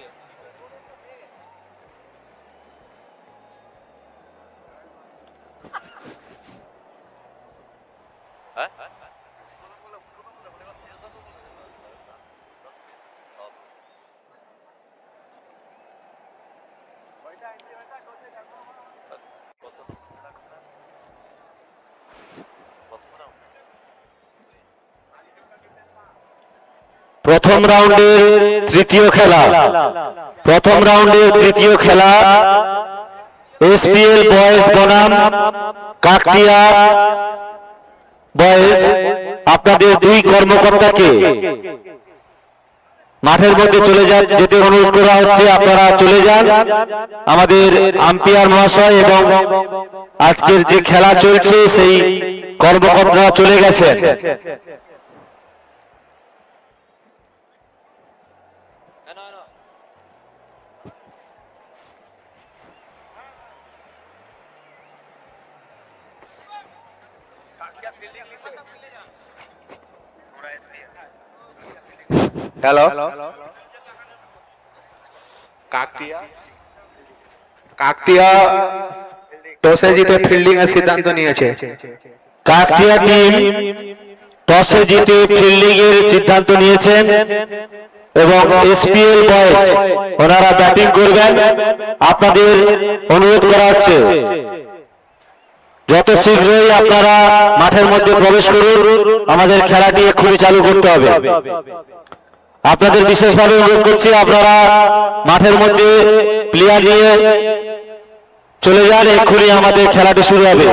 で。哎哎哎！好。প্রথম রাউন্ডের তৃতীয় খেলা। প্রথম রাউন্ডের তৃতীয় খেলা এসপিএল বয়েজ বনাম, কাকটিয়া বয়েজ। আপনাদের দুই কর্মকর্তাকে মাঠের মধ্যে চলে যান যেতে অনুরোধ করা হচ্ছে, আপনারা চলে যান। আমাদের আম্পায়ার মহাশয় এবং আজকের যে খেলা চলছে, সেই কর্মকর্তারা চলে গেছেন। এনো, এনো। হ্যালো কাকটিয়া কাকটিয়া টসে জিতে ফিল্ডিং এর সিদ্ধান্ত নিয়েছে কাকটিয়া টিম টসে জিতে ফিল্ডিং এর সিদ্ধান্ত নিয়েছেন এবং এসপিএল বয়েজ ওনারা ব্যাটিং করবেন। আপনাদের অনুরোধ করা হচ্ছে, যত শীঘ্রই আপনারা মাঠের মধ্যে প্রবেশ করুন, আমাদের খেলাটি এক্ষুনি চালু করতে হবে। আপনাদের বিশেষভাবে অনুরোধ করছি, আপনারা মাঠের মধ্যে প্লেয়ার নিয়ে চলে যান, এক্ষুনি আমাদের খেলাটি শুরু হবে।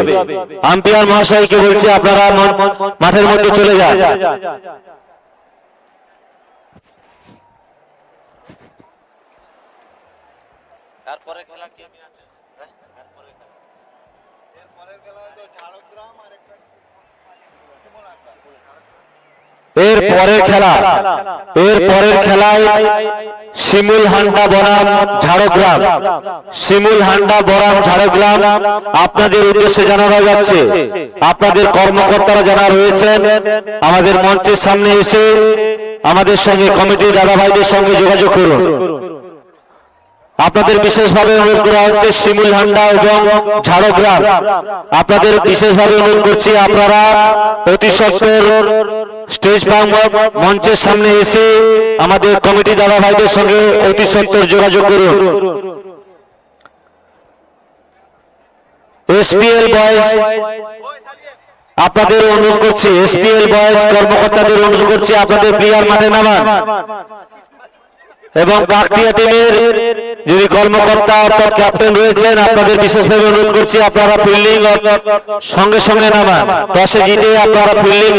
আম্পায়ার মহাশয়কে বলছি, আপনারা মাঠের মধ্যে চলে যান। তারপরে খেলা কি আছে? হ্যাঁ? তারপরে খেলা। এরপরের খেলা হলো ঝাড়গ্রাম আর একটা এর পরের খেলা এর পরের খেলায় শিমুল হান্ডা বনাম ঝাড়গ্রাম। শিমুল হান্ডা বনাম ঝাড়গ্রাম আপনাদের উদ্দেশ্যে জানানো যাচ্ছে। আপনাদের কর্মকর্তারা যারা রয়েছেন আমাদের মঞ্চের সামনে এসে আমাদের সঙ্গে কমিটির দাদা ভাইদের সঙ্গে যোগাযোগ করুন। আপনাদের বিশেষভাবে অনুরোধ করা হচ্ছে শিমুল হান্ডা এবং ঝাড়গ্রাম। আপনাদের বিশেষভাবে অনুরোধ করছি আপনারা অতি সত্তর স্টেজ মঞ্চের সামনে এসে আমাদের কমিটি দাদা ভাইদের সঙ্গে অতি সত্তর যোগাযোগ করুন। এসপিএল বয়েজ আপনাদের অনুরোধ করছি এসপিএল বয়েজ কর্মকর্তাদের অনুরোধ করছি আপনাদের প্লেয়ার মাঠে নামান। এবং পার্টিয়া টিমের যিনি কর্মকর্তা, অর্থাৎ ক্যাপ্টেন রয়েছেন, আপনাদের বিশেষভাবে অনুরোধ করছি, আপনারা ফিল্ডিং সঙ্গে সঙ্গে নামান। টসে জিতে আপনারা ফিল্ডিং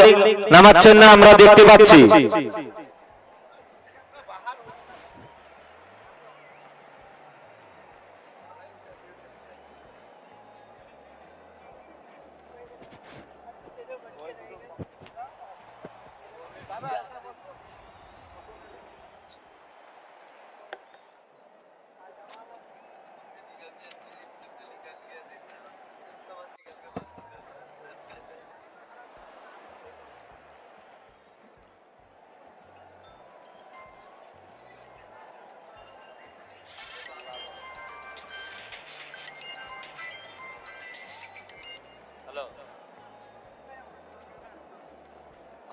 নামাচ্ছেন না, আমরা দেখতে পাচ্ছি।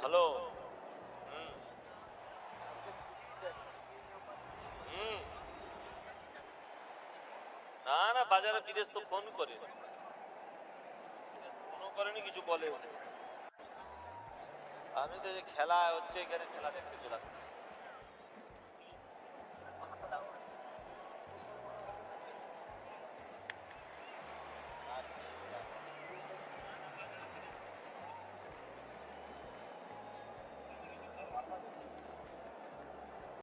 হ্যালো হুম হুম না না বাজারে বিদেশ তো ফোন করে ফোনও করেনি কিছু বলে আমি তো এই যে খেলা হচ্ছে এখানে খেলা দেখতে চলে আসছি